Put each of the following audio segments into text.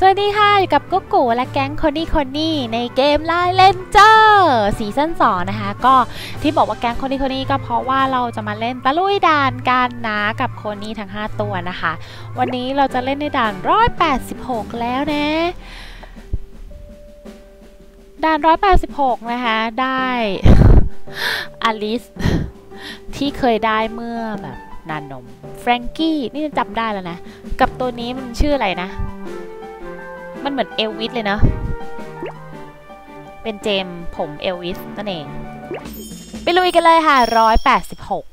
สวัสดีค่ะ อยู่กับกุ๊กกูและแก๊งคนนี้คนนี้ในเกมไลน์เลนเจอร์ซีซั่น2นะคะ ก็ที่บอกว่าแก๊งคนนี้คนนี้ก็เพราะว่าเราจะมาเล่นตะลุยด่านกันนะกับคนนี้ทั้ง 5 ตัวนะคะ วันนี้เราจะเล่นในด่าน 186 แล้วนะ ด่าน 186 นะคะ ได้อลิสที่เคยได้เมื่อแบบนานนมแฟรงกี้นี่จำได้แล้วนะ กับตัวนี้มันชื่ออะไรนะ มันเหมือนเอลวิสเลยเนาะเป็นเจมผมเอลวิสนั่นเอง ไปลุยกันเลยค่ะร้อยแปดสิบหก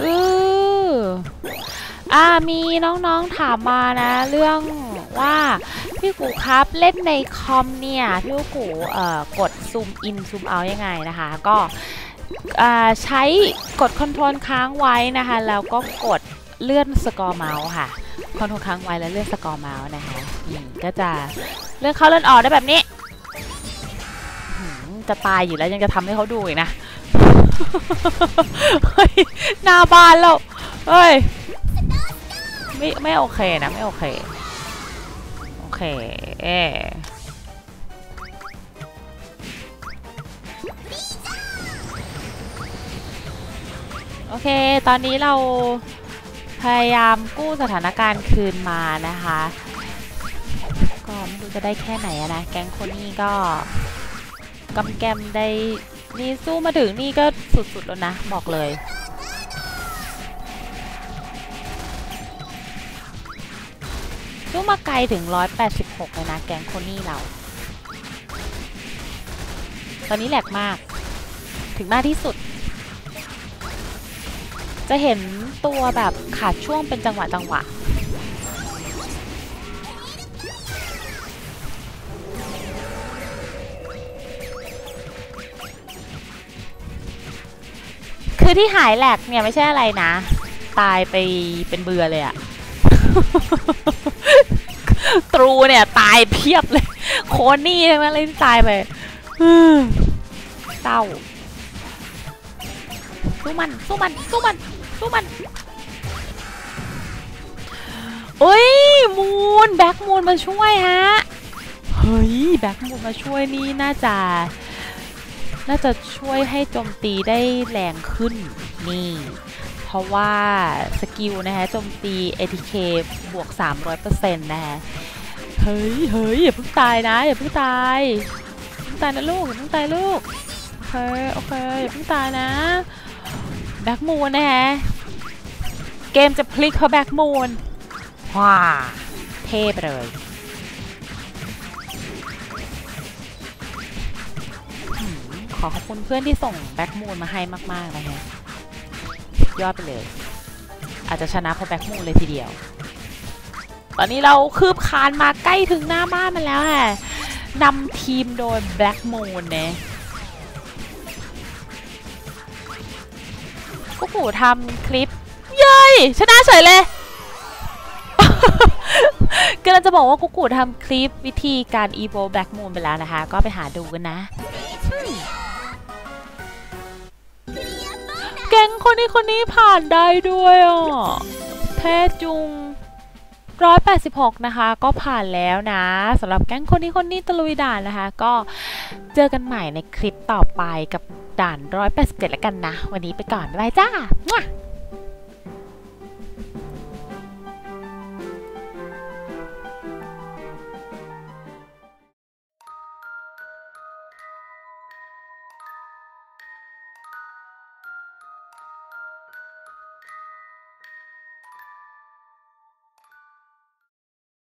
อืออ่ามีน้องๆถามมานะ เรื่องว่าพี่กูครับเล่นในคอมเนี่ยพี่กูเอ่อกดซูมอินซูมเอายังไงนะคะ ก็อ่าใช้กดคอนโทรลค้างไว้นะคะ แล้วก็กด เลื่อนสกอร์เมาส์ค่ะคอนโทรลค้างไว้แล้วเลื่อนสกอร์เมาส์นะคะอืมก็จะเลื่อนเข้าเลื่อนออกได้แบบนี้จะตายอยู่แล้วยังจะทำให้เขาดูอีกนะเฮ้ยหน้าบานแล้วเฮ้ยไม่ไม่โอเคนะไม่โอเคโอเคเอโอเค ตอนนี้เรา พยายามกู้สถานการณ์คืนมานะคะ ก็ไม่รู้จะได้แค่ไหนนะ แก๊งคนนี้ก็กำแกมได้นี่สู้มาถึงนี่ก็สุดๆแล้วนะ บอกเลยสู้มาไกลถึง 186 เลยนะ แก๊งคนนี้เรา ตอนนี้แหลกมาก ถึงมากที่สุด จะเห็นตัวแบบขาดช่วงเป็นจังหวะจังหวะคือที่หายแหลกเนี่ยไม่ใช่อะไรนะ ตายไปเป็นเบื่อเลยอะตรูเนี่ยตายเพียบเลย โคนี่ทั้งนั้นเลยที่ตายไปเศร้าสู้มันสู้มันสู้มัน สู้มันเอ้ยมูนแบ็กมูนมาช่วยฮะเฮ้ยแบ็กมูนมาช่วยนี่น่าจะน่าจะช่วยให้โจมตีได้แรงขึ้นนี่ เพราะว่าสกิลนะคะโจมตี ATK บวก 300%นะคะเฮ้ยเฮ้ยอย่าเพิ่งตายนะอย่าเพิ่งตายเพิ่งตายนะลูกอย่าเพิ่งตายลูกโอเคโอเคอย่าเพิ่งตายนะแบ็กมูนนะฮะ เกมจะพลิกเขาแบ็กมูนว้าเทไปเลยหืมขอขอบคุณเพื่อนที่ส่งแบ็กมูนมาให้มาก ๆ นะฮะสุดยอดไปเลย อาจจะชนะเพราะแบ็กมูนเลยทีเดียว ตอนนี้เราคืบคานมาใกล้ถึงหน้าบ้านมันแล้วค่ะนำทีมโดยแบ็กมูนเนี่ยกุ๊กกูทำคลิปเย ชนะเฉยเลยกำลังจะบอกว่ากุ๊กกูทำคลิปวิธีการ evo black moon ไปแล้วนะคะ ก็ไปหาดูกันนะอืมแก๊งคนนี้คนนี้ผ่านได้ด้วยอะแท้จุง 186 นะคะ ก็ผ่านแล้วนะสำหรับแก๊งคนนี้คนนี้ตะลุยด่านนะคะ ก็เจอกันใหม่ในคลิปต่อไปกับด่าน 187 แล้วกันนะ วันนี้ไปก่อน บ๊ายบายจ้า